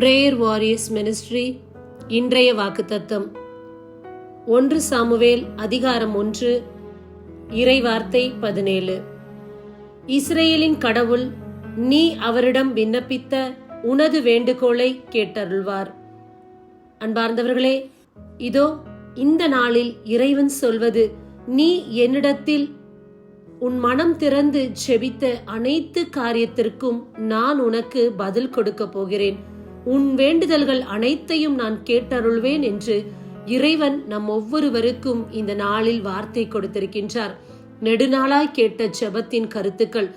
Prayer warriors ministry இன்றைய வாக்குத்தத்தம். ஒன்று சாமுவேல் அதிகாரம் ஒன்று இறைவார்த்தை பதினேழு. இஸ்ரேலின் கடவுள் நீ அவரிடம் விண்ணப்பித்த உனது வேண்டுகோளை கேட்டருள்வார். அன்பார்ந்தவர்களே இதோ இந்த நாளில் இறைவன் சொல்வது நீ என்னிடத்தில் உன் மனம் திறந்து செபித்த அனைத்து காரியத்திற்கும் நான் உனக்கு பதில் கொடுக்க போகிறேன். உன் வேண்டுதல்கள் அனைத்தையும் நான் கேட்டருள்வேன் என்று இறைவன் நம் ஒவ்வொருவருக்கும் இந்த நாளில் வார்த்தை கொடுத்திருக்கின்றார். நெடுநாளாய் கேட்ட ஜெபத்தின் கருத்துக்கள்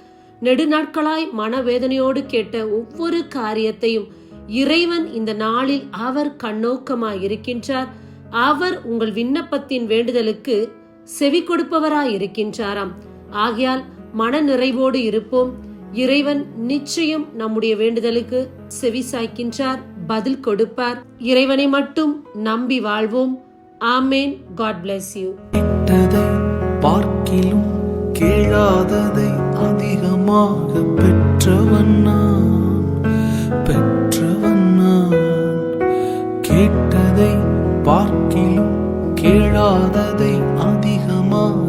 நெடுநாட்களாய் மனவேதனையோடு கேட்ட ஒவ்வொரு காரியத்தையும் இறைவன் இந்த நாளில் அவர் கண்ணோக்கமாய் இருக்கின்றார் அவர் உங்கள் விண்ணப்பத்தின் வேண்டுதலுக்கு செவி கொடுப்பவராய் இருக்கின்றாராம் ஆகையால் மன நிறைவோடு இருப்போம். இறைவன் நிச்சயம் நம்முடைய வேண்டுதலுக்கு செவி சாய்க்கின்றார் பதில் கொடுப்பார். இறைவனை மட்டும் நம்பி வாழ்வோம். ஆமேன். காட் பிளஸ் யூ பார்க்கிலும் கேளாததை அதிகமாக பெற்றவன் நான். பெற்றவன் கேட்டதை பார்க்கிலும் கேளாததை அதிகமாக